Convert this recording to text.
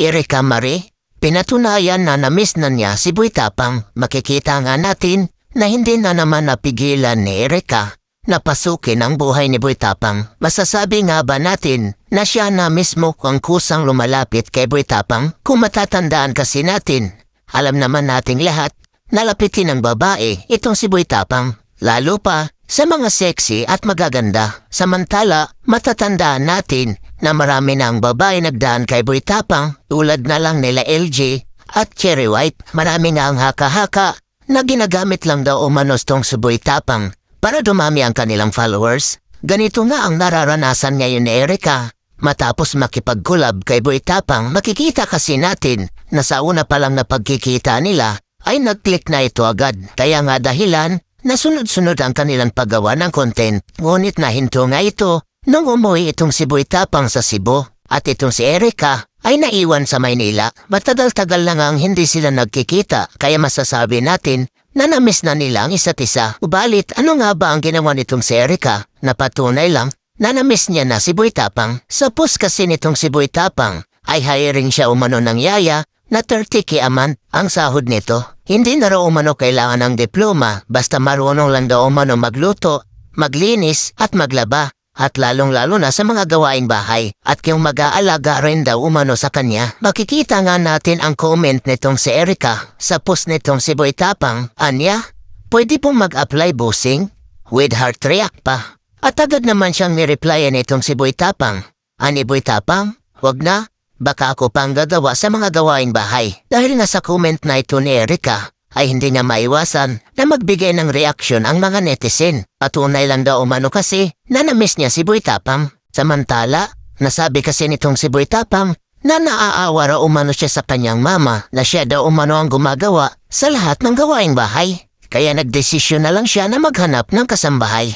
Erika Marie, pinatunayan na namiss na niya si Boy Tapang. Makikita nga natin na hindi na naman napigilan ni Erika na pasukin ang buhay ni Boy Tapang. Masasabi nga ba natin na siya na mismo ang kusang lumalapit kay Boy Tapang? Kung matatandaan kasi natin, alam naman nating lahat, nalapitin ng babae itong si Boy Tapang. Lalo pa sa mga sexy at magaganda. Samantala, matatandaan natin na marami na ang babae nagdaan kay Boy Tapang tulad na lang nila LG at Cherry White. Marami nga ang haka-haka na ginagamit lang daw umanos tong si Boy Tapang para dumami ang kanilang followers. Ganito nga ang nararanasan ngayon ni Erika. Matapos makipag-collab kay Boy Tapang, makikita kasi natin na sa una pa lang na pagkikita nila ay nag-click na ito agad. Kaya nga dahilan na sunod-sunod ang kanilang paggawa ng content. Ngunit nahinto nga ito nung umuwi itong si Boy Tapang sa Cebu at itong si Erika ay naiwan sa Maynila. Matagal-tagal na nga ang hindi sila nagkikita kaya masasabi natin na namiss na nila ang isa't isa. Ubalit, ano nga ba ang ginawa nitong si Erika? Napatunay lang na namiss niya na si Boy Tapang. Sa post kasi nitong si Boy Tapang ay hiring siya umano ng yaya na 30k a month ang sahod nito. Hindi na raw umano kailangan ng diploma basta marunong lang daw umano magluto, maglinis at maglaba at lalong-lalo na sa mga gawaing bahay at yung mag-aalaga rin daw umano sa kanya. Makikita nga natin ang comment nitong si Erika sa post nitong si Boy Tapang. Anya, pwede pong mag-apply busing with heart react pa. At agad naman siyang nireplyan nitong si Boy Tapang. Ani Boy Tapang, wag na, baka ako pang gagawa sa mga gawaing bahay. Dahil nga sa comment na ito ni Erika, ay hindi nga maiwasan na magbigay ng reaksyon ang mga netizen. Patunay lang daw umano kasi na namiss niya si Boy Tapang. Samantala, nasabi kasi nitong si Boy Tapang na naaawa raw umano siya sa kanyang mama na siya daw umano ang gumagawa sa lahat ng gawaing bahay. Kaya nagdesisyon na lang siya na maghanap ng kasambahay.